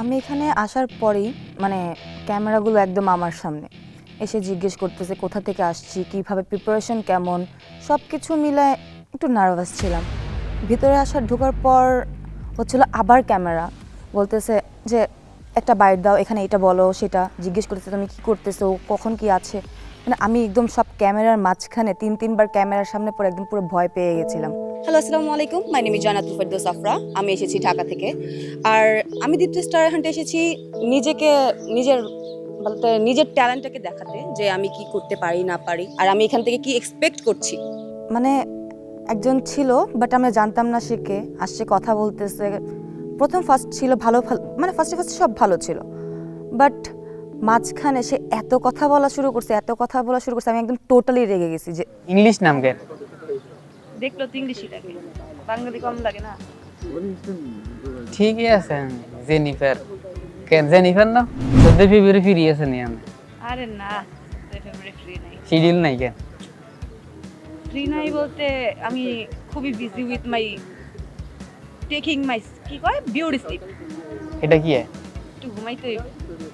আমি এখানে আসার পরেই মানে ক্যামেরাগুলো একদম আমার সামনে। এসে জিজ্ঞেস করতেছে, কোথা থেকে আসছি, কীভাবে প্রিপারেশন কেমন? সব কিছু মিলে একটু নার্ভাস ছিলাম। ভিতরে আসার ঢোকার পর হচ্ছিল আবার ক্যামেরা। বলতেছে যে, একটা বাইট দাও, এখানে এটা বলো, সেটা। জিজ্ঞেস করতেছে, তুমি কি করতেছো? কখন কি আছে? মানে আমি একদম সব ক্যামেরার মাঝখানে তিন তিনবার ক্যামেরার সামনে পরে একদম পুরো ভয় পেয়ে গেছিলাম। হ্যালো আসসালামু আলাইকুম। My name is Jannatul Ferdous Afra আমি এসেছি ঢাকা থেকে। আর আমি দীপ্তি স্টার হান্টে এসেছি নিজেকে নিজের বলতে নিজের ট্যালেন্টটাকে দেখাতে যে আমি কি করতে পারি না পারি আর আমি এখান থেকে কি এক্সপেক্ট করছি। মানে একজন ছিল বাট আমরা জানতাম না সে কে আসছে কথা বলতেছে। প্রথম ফার্স্ট ছিল ভালো ভালো মানে ফার্স্টে ফার্স্ট সব ভালো ছিল। বাট মাঝখানে সে এত কথা বলা শুরু করছে এত কথা বলা শুরু করছে আমি একদম টোটালি রেগে গেছি যে ইংলিশ নাম কেন দেখল তো ইংলিশই লাগে। বাঙালি কম লাগে না? ঠিকই আছে জেনিফার। কেন জেনিফার না? চোদ্দ ফেব্রুয়ারি ফিরি আছে নি আমি আরে না ফেব্রুয়ারি ফ্রি নাই। শিডিউল নাই কেন? ফ্রি নাই বলতে আমি খুবই busy with my taking my কি কয়? বিউটি স্লিপ এটা কি হয়? একটু ঘুমাইতে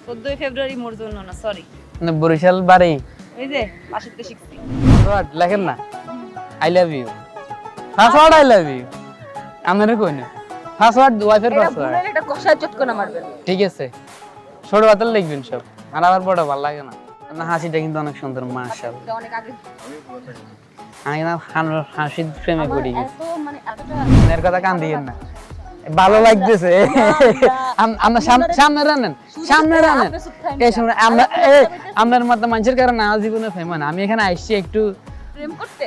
চোদ্দই ফেব্রুয়ারি মোর জন্য না সরি না বরিশাল বাড়ি। ওই যে পাশের তো শিখছি। লেখেন না। I love you password I love you আমারে কই না। পাসওয়ার্ড ওয়াইফের পাসওয়ার্ড এটা কষায় চটকনা মারবেন। ঠিক আছে। ছোট হাতের লিখবেন সব। আর আবার বড় ভালো লাগে না। না হাসিটা কিন্তু অনেক সুন্দর মাশাআল্লাহ। এটা অনেক আগে। আমি না হাসির প্রেমে পড়ি। গেছি এত মানে এতটা মনের কথা কান দিয়েন না। ভালো লাগতেছে। আমরা সামনে রানেন সামনে রানেন। এই সামনে আমরা আপনার মতো মানুষের কারণে আমার জীবনে ফেমান আমি এখানে আসছি একটু প্রেম করতে?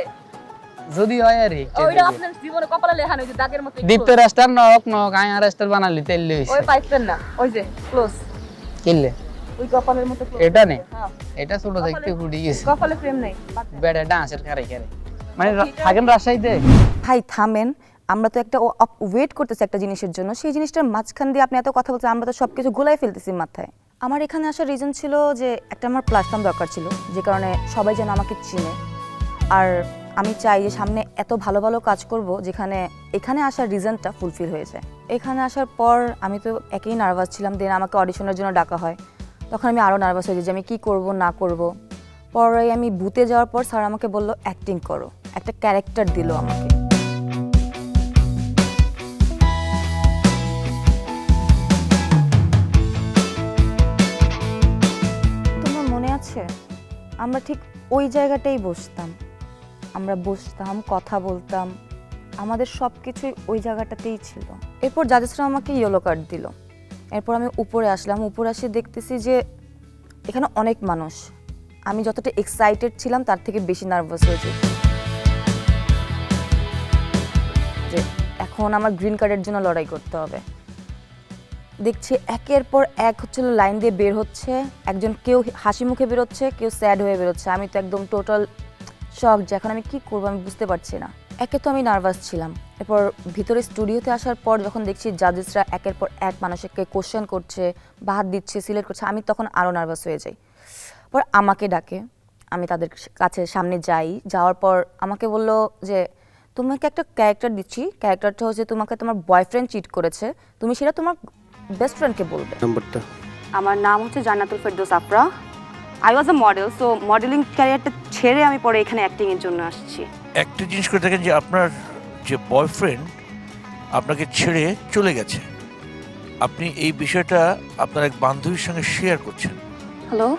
যদি হয় আর ওইটা আপনার জীবনে কপালে লেখা ওই যে দাগের মতো দীপ্ত রাস্তার নক নক আয়া রাস্তার বানালি তেললে ওই পাইছেন না ওই যে ক্লোজ কিনলে? ওই কপালের মতো এটা নেই হ্যাঁ। এটা ছোট দেখতে ফুটি গেছে। কপালে প্রেম নাই বেড়া ডান্সের খারে খারে। মানে থাকেন রাজশাহীতে? ভাই থামেন। আমরা তো একটা ওয়েট করতেছি একটা জিনিসের জন্য। সেই জিনিসটার মাঝখান দিয়ে আপনি এত কথা বলছেন, আমরা তো সব কিছু গোলাই ফেলতেছি মাথায়। আমার এখানে আসার রিজন ছিল যে একটা আমার প্ল্যাটফর্ম দরকার ছিল, যে কারণে সবাই যেন আমাকে চিনে। আর আমি চাই যে সামনে এত ভালো ভালো কাজ করব, যেখানে এখানে আসার রিজনটা ফুলফিল হয়েছে এখানে আসার পর আমি তো একেই নার্ভাস ছিলাম দেন আমাকে অডিশনের জন্য ডাকা হয়। তখন আমি আরও নার্ভাস হয়ে যে আমি কী করব, না করব। পরে আমি বুতে যাওয়ার পর স্যার আমাকে বলল অ্যাক্টিং করো। একটা ক্যারেক্টার দিল আমাকে। আমরা ঠিক ওই জায়গাটাই বসতাম। আমরা বসতাম, কথা বলতাম। আমাদের সব কিছুই ওই জায়গাটাতেই ছিল। এরপর জাজেসরা আমাকে ইয়েলো কার্ড দিল। এরপর আমি উপরে আসলাম। উপরে এসে দেখতেছি যে এখানে অনেক মানুষ। আমি যতটা এক্সাইটেড ছিলাম, তার থেকে বেশি নার্ভাস হয়েছি এখন আমার গ্রিন কার্ডের জন্য লড়াই করতে হবে। দেখছি একের পর এক হচ্ছিল লাইন দিয়ে বের হচ্ছে। একজন কেউ হাসি মুখে বেরোচ্ছে, কেউ স্যাড হয়ে বেরোচ্ছে। আমি তো একদম টোটাল শখ যে এখন আমি কি করব আমি বুঝতে পারছি না। একে তো আমি নার্ভাস ছিলাম। এরপর ভিতরে স্টুডিওতে আসার পর যখন দেখছি জাজেসরা একের পর এক মানুষকে কোশ্চেন করছে, বাদ দিচ্ছে সিলেক্ট করছে, আমি তখন আরও নার্ভাস হয়ে যাই। পর আমাকে ডাকে, আমি তাদের কাছে সামনে যাই। যাওয়ার পর আমাকে বলল যে, তোমাকে একটা ক্যারেক্টার দিচ্ছি। ক্যারেক্টারটা হচ্ছে তোমাকে তোমার বয়ফ্রেন্ড চিট করেছে। তুমি সেটা তোমার বেস্ট ফ্রেন্ডকে বলবে? নাম্বারটা আমার নাম হচ্ছে Jannatul Ferdous Afra. I was a model so modelling ক্যারিয়ারটা ছেড়ে আমি পরে এখানে অ্যাক্টিং এর জন্য আসছি। একটা জিনিস করে দেখেন যে আপনার যে বয়ফ্রেন্ড আপনাকে ছেড়ে চলে গেছে। আপনি এই বিষয়টা আপনার এক বান্ধবীর সঙ্গে শেয়ার করছেন। হ্যালো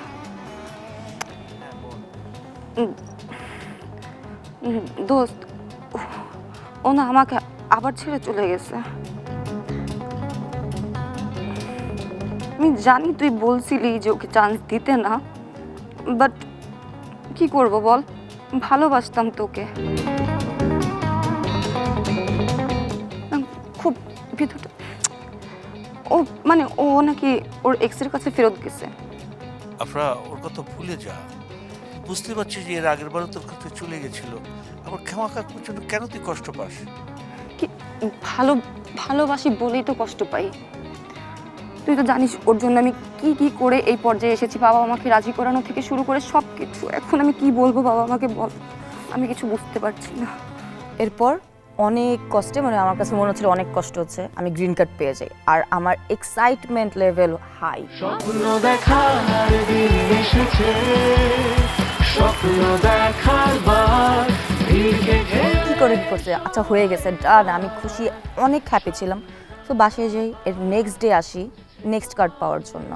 দোস্ত ও না আমাকে আবার ছেড়ে চলে গেছে। আমি জানি তুই বলছিলি যে ওকে চান্স দিতে না বাট কি করব বল? ভালোবাসতাম তোকে। খুব ভিতরটা ও মানে ও নাকি ওর এক্সের কাছে ফেরত গেছে। আপনারা ওর কথা ভুলে যা। বুঝতে পারছি যে এর আগের বারও তোর কাছে চলে গেছিল। আবার ক্ষমাকা প্রচণ্ড কেন তুই কষ্ট পাস? কি ভালো ভালোবাসি বলেই তো কষ্ট পাই। তুই তো জানিস ওর জন্য আমি কি কি করে এই পর্যায়ে এসেছি বাবা আমাকে রাজি করানো থেকে শুরু করে সব কিছু এখন আমি কি বলব বাবা আমাকে বল। আমি কিছু বুঝতে পারছি না। এরপর অনেক কষ্টে মানে আমার কাছে মনে হচ্ছিল অনেক কষ্ট হচ্ছে আমি গ্রিন কার্ড পেয়ে যাই। আর আমার এক্সাইটমেন্ট লেভেল হাই স্বপ্ন দেখার দিন এসেছে। স্বপ্ন দেখার বার কি করে কি করছে? আচ্ছা হয়ে গেছে ডান আমি খুশি অনেক হ্যাপি ছিলাম। তো বাসায় যাই এর নেক্সট ডে আসি। নেক্সট কার্ড পাওয়ার জন্য।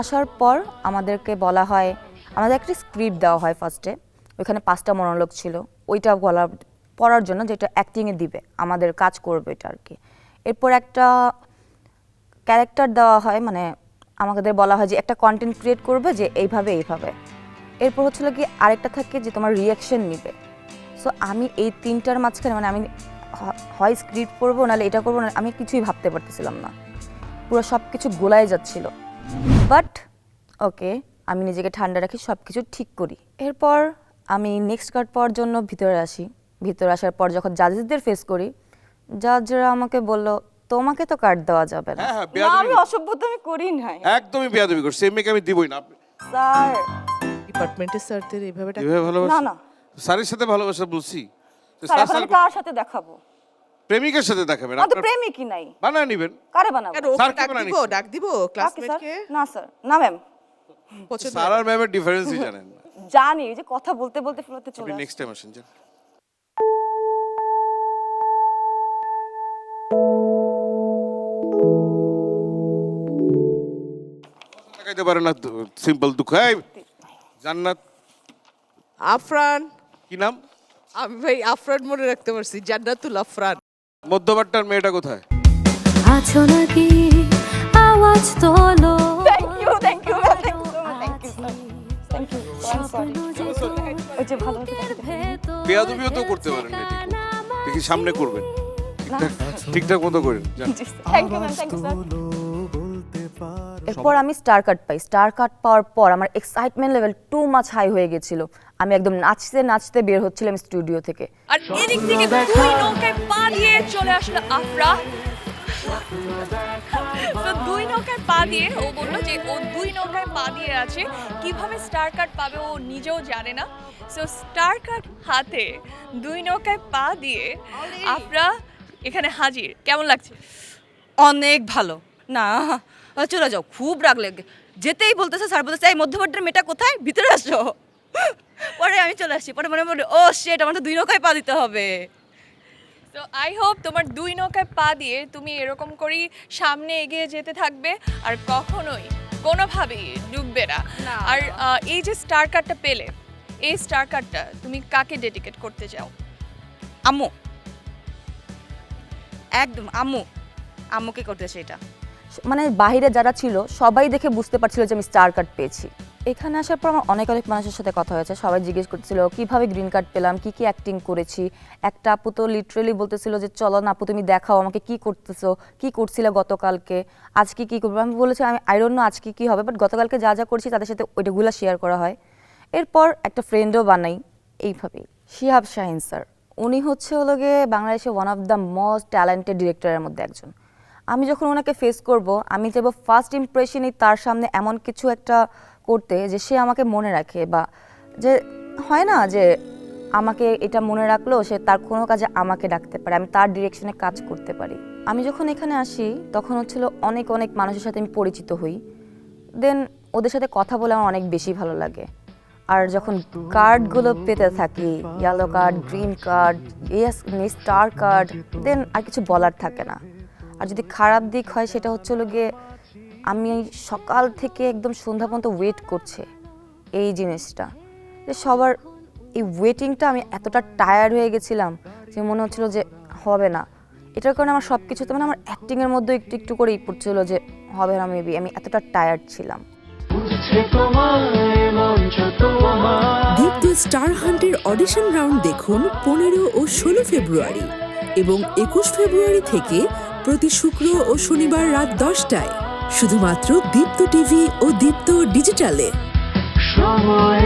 আসার পর আমাদেরকে বলা হয়, আমাদের একটা স্ক্রিপ্ট দেওয়া হয় ফার্স্টে ওইখানে পাঁচটা মনোলগ ছিল, ওইটা বলা, পড়ার জন্য যেটা অ্যাক্টিংয়ে দিবে, আমাদের কাজ করবে এটা আর কি। এরপর একটা ক্যারেক্টার দেওয়া হয় মানে আমাদের বলা হয় যে একটা কন্টেন্ট ক্রিয়েট করবে যে এইভাবে এইভাবে। এরপর হচ্ছিল কি, আরেকটা থাকে যে তোমার রিয়াকশন নিবে। সো আমি এই তিনটার মাঝখানে মানে আমি হয় স্ক্রিপ্ট পড়ব, নাহলে এটা করব না আমি কিছুই ভাবতে পারতেছিলাম না। পুরো সব কিছু গোলায় যাচ্ছিল। বাট ওকে আমি নিজেকে ঠান্ডা রাখি সব কিছু ঠিক করি। এরপর আমি নেক্সট কার্ড পাওয়ার জন্য ভিতরে আসি। ভিতরে আসার পর যখন জাজেসদের ফেস করি জাজরা আমাকে বলল তোমাকে তো কার্ড দেওয়া যাবে না। হ্যাঁ হ্যাঁ না আমি অসভ্যতা আমি করি নাই। একদমই বেয়াদবি করছে। এই মেয়েকে আমি দিবই না। স্যার। ডিপার্টমেন্টের স্যারদের এভাবে না না। স্যারের সাথে ভালোবাসা বলছি। কার সাথে দেখাবো? প্রেমিকের সাথে দেখাবেন আমার তো আপনার প্রেমিকই নাই। বানায় নিবেন। কারে বানাবো? কেন, ওকে স্যারকে ডাক বানানি দিব ডাক দিব কাকে স্যার? ক্লাসমেটকে না স্যার। না ম্যাম পছন্দ স্যার আর ম্যামের ডিফারেন্সই জানেন না। জানি এই যে কথা বলতে বলতে ফ্লোতে চলে আপনি আসে। নেক্সট টাইম আসেন যান। দেখাইতে পারে না সিম্পল দুঃখ। এই জান্নাত। আফরান। কি নাম? আমি ভাই আফরান মনে রাখতে পারছি জান্নাতুল আফরান। মধ্যবারটার মেয়েটা কোথায়? আছো নাকি? আওয়াজ তোলো। Thank you thank you thank you thank you sorry ওই যে ভালো বেয়াদবিও তো করতে পারেন না ঠিক। দেখি সামনে করবেন। ঠিকঠাক ঠিকঠাক মতো করেন thank you thank you sir এরপর আমি স্টার কাট পাই। স্টার কাট পাওয়ার পর আমার excitement level to much high হয়ে গেছিল। আমি একদম নাচতে নাচতে বের হচ্ছিলাম স্টুডিও থেকে। আর এদিক থেকে দুই নৌকায় পা দিয়ে চলে আসলো আফরা। তো দুই নৌকায় পা দিয়ে ও বলল যে ও দুই নৌকায় পা দিয়ে আছে। কীভাবে স্টার কার্ড পাবে ও নিজেও জানে না। সো স্টার কার্ড হাতে দুই নৌকায় পা দিয়ে আফরা এখানে হাজির। কেমন লাগছে? অনেক ভালো। না চলে যাও। খুব রাগ লেগে যেতেই বলতেছে স্যার বলতেছে এই মধ্যবর্তীর মেয়েটা কোথায়? ভিতরে আসো। পরে আমি চলে আসছি পরে মনে মনে ও সেট আমার তো দুই নৌকায় পা দিতে হবে। তো আই হোপ তোমার দুই নৌকায় পা দিয়ে তুমি এরকম করেই সামনে এগিয়ে যেতে থাকবে আর কখনোই কোনোভাবেই ডুববে না। আর এই যে স্টার কার্ডটা পেলে এই স্টার কার্ডটা তুমি কাকে ডেডিকেট করতে চাও? আম্মু। একদম আম্মু। আম্মুকে করতে চাই এটা। মানে বাইরে যারা ছিল, সবাই দেখে বুঝতে পারছিল যে আমি স্টার কার্ড পেয়েছি। এখানে আসার পর আমার অনেক অনেক মানুষের সাথে কথা হয়েছে। সবাই জিজ্ঞেস করছিল, কীভাবে গ্রিন কার্ড পেলাম? কি কি অ্যাক্টিং করেছি? একটা আপু তো লিটারেলি বলতেছিল যে, চলো না আপু, তুমি দেখাও আমাকে কি করতেছো? কি করছিলে গতকালকে? আজকে কি করব? আমি বলেছি, আমি আই আজকে কি হবে বাট গতকালকে যা যা করছি তাদের সাথে ওইটাগুলো শেয়ার করা হয়। এরপর একটা ফ্রেন্ডও বানাই এইভাবেই শিহাব শাহিন স্যার উনি হচ্ছে হলো গিয়ে বাংলাদেশে one of the most talented ডিরেক্টরের মধ্যে একজন। আমি যখন ওনাকে ফেস করব, আমি চাইব ফার্স্ট ইমপ্রেশনই তার সামনে এমন কিছু একটা করতে যে সে আমাকে মনে রাখে বা যে হয় না যে আমাকে এটা মনে রাখল, সে তার কোনো কাজে আমাকে ডাকতে পারে, আমি তার ডিরেকশনে কাজ করতে পারি। আমি যখন এখানে আসি, তখন হচ্ছিল অনেক অনেক মানুষের সাথে আমি পরিচিত হই। দেন ওদের সাথে কথা বলে আমার অনেক বেশি ভালো লাগে। আর যখন কার্ডগুলো পেতে থাকি yellow card green card yes star card then আর কিছু বলার থাকে না। আর যদি খারাপ দিক হয় সেটা হচ্ছে হলো গিয়ে আমি সকাল থেকে একদম সন্ধ্যা পর্যন্ত ওয়েট করছে এই জিনিসটা। যে সবার এই ওয়েটিংটা আমি এতটা টায়ার্ড হয়ে গেছিলাম যে মনে হচ্ছিল যে হবে না। এটার কারণে আমার সব কিছুতে মানে আমার অ্যাক্টিংয়ের মধ্যে একটু একটু করেই পড়ছিল যে হবে না মেবি আমি এতটা টায়ার্ড ছিলাম। দীপ্ত স্টার হান্টের অডিশন রাউন্ড দেখুন পনেরো ও ষোলো ফেব্রুয়ারি এবং একুশ ফেব্রুয়ারি থেকে প্রতি শুক্র ও শনিবার রাত দশটায়। শুধুমাত্র দীপ্ত টিভি ও দীপ্ত ডিজিটালে। সময়